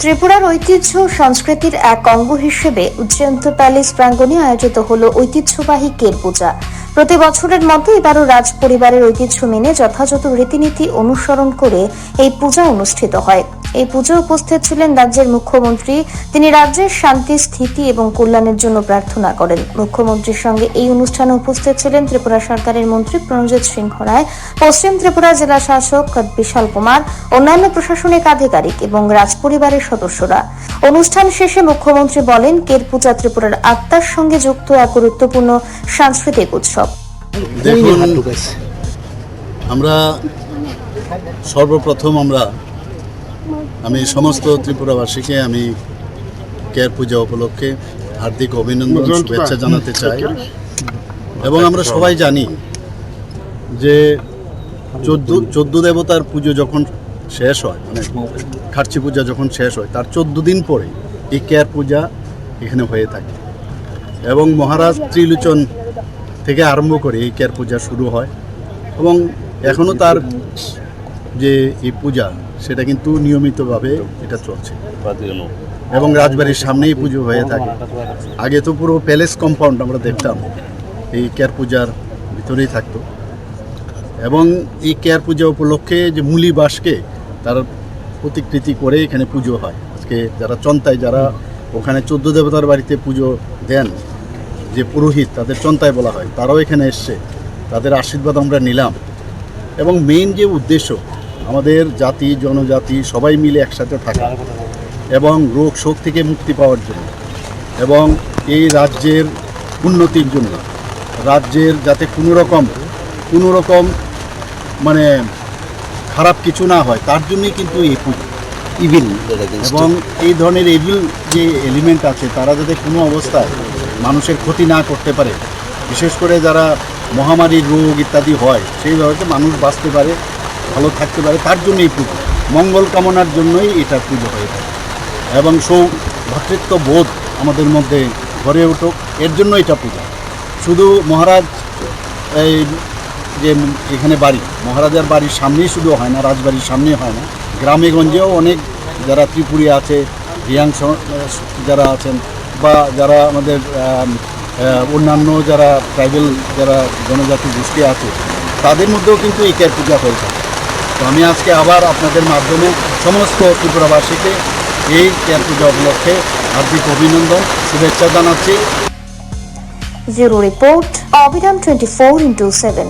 ত্রিপুরার ঐতিহ্য সংস্কৃতির এক অঙ্গ হিসেবে উজ্জয়ন্ত প্যালেস প্রাঙ্গণে আয়োজিত হল ঐতিহ্যবাহী কের পূজা। প্রতি বছরের মতো এবারও রাজ পরিবারের ঐতিহ্য মেনে যথাযথ রীতিনীতি অনুসরণ করে এই পূজা অনুষ্ঠিত হয়। এই পুজো উপস্থিত ছিলেন রাজ্যের মুখ্যমন্ত্রী। তিনি রাজ্যের শান্তি, স্থিতি এবং কল্যাণের জন্য প্রার্থনা করেন। মুখ্যমন্ত্রীর সঙ্গে এই অনুষ্ঠানে উপস্থিত ছিলেন ত্রিপুরা সরকারের মন্ত্রী প্রণজিৎ সিংহ রায়, পশ্চিম ত্রিপুরা জেলা শাসক বিশাল কুমার, অন্যান্য প্রশাসনিক আধিকারিক এবং রাজপরিবারের সদস্যরা। অনুষ্ঠান শেষে মুখ্যমন্ত্রী বলেন কের পূজা ত্রিপুরার আত্মার সঙ্গে যুক্ত এক গুরুত্বপূর্ণ সাংস্কৃতিক উৎসব। আমরা সর্বপ্রথম আমরা আমি সমস্ত ত্রিপুরাবাসীকে আমি কেয়ার পূজা উপলক্ষে হার্দিক অভিনন্দন শুভেচ্ছা জানাতে চাই। এবং আমরা সবাই জানি যে চোদ্দ চোদ্দ দেবতার পুজো যখন শেষ হয় মানে খার্চি পূজা যখন শেষ হয় তার চোদ্দ দিন পরে এই কেয়ার পূজা এখানে হয়ে থাকে। এবং মহারাজ ত্রিলোচন থেকে আরম্ভ করে এই কেয়ার পূজা শুরু হয়। এবং এখনও তার যে এই পূজা সেটা কিন্তু নিয়মিতভাবে এটা চলছে। এবং রাজবাড়ির সামনেই পুজো হয়ে থাকে। আগে তো পুরো প্যালেস কম্পাউন্ড আমরা দেখতাম। এই কেয়ার পূজার ভিতরেই থাকতো। এবং এই কেয়ার পূজা উপলক্ষে যে মুলি বাসকে তার প্রতিকৃতি করে এখানে পুজো হয়। আজকে যারা চন্তায় যারা ওখানে চোদ্দ দেবতার বাড়িতে পুজো দেন যে পুরোহিত তাদের চন্তায় বলা হয় তারাও এখানে এসছে। তাদের আশীর্বাদ আমরা নিলাম। এবং মেইন যে উদ্দেশ্য আমাদের জাতি, জনজাতি সবাই মিলে একসাথে থাকা এবং রোগ শোক থেকে মুক্তি পাওয়ার জন্য এবং এই রাজ্যের উন্নতির জন্য, রাজ্যের যাতে কোনো রকম কোনো রকম মানে খারাপ কিছু না হয়, তার জন্যই কিন্তু এই পুজো ইভিল এবং এই ধরনের এভিল যে এলিমেন্ট আছে, তারা যাতে কোনো অবস্থায় মানুষের ক্ষতি না করতে পারে, বিশেষ করে যারা মহামারীর রোগ ইত্যাদি হয়, সেইভাবে মানুষ বাঁচতে পারে। ভালো থাকতে পারে, তার জন্য এই পুজো। মঙ্গল কামনার জন্যই এটা পুজো হয়ে থাকে। এবং সৌ ভ্রাতৃত্ব বোধ আমাদের মধ্যে গড়ে উঠুক, এর জন্য এটা পূজা। শুধু মহারাজ এই যে এখানে বাড়ি, মহারাজার বাড়ির সামনেই শুধু হয় না, রাজবাড়ির সামনে হয় না। গ্রামে গঞ্জেও অনেক যারা ত্রিপুরী আছে রিয়াং যারা আছেন বা যারা আমাদের অন্যান্য যারা ট্রাইবেল যারা জনজাতি গোষ্ঠী আছে, তাদের মধ্যেও কিন্তু এই কেয়ার পূজা হয়ে থাকে। তো আমি আজকে আবার আপনাদের মাধ্যমে সমস্ত ত্রিপুরাবাসীকে এই ক্যাম্প পূজা উপলক্ষে হার্দিক অভিনন্দন শুভেচ্ছা জানাচ্ছি। জিরো রিপোর্ট অবিরাম টোয়েন্টি ফোর ইন্টু সেভেন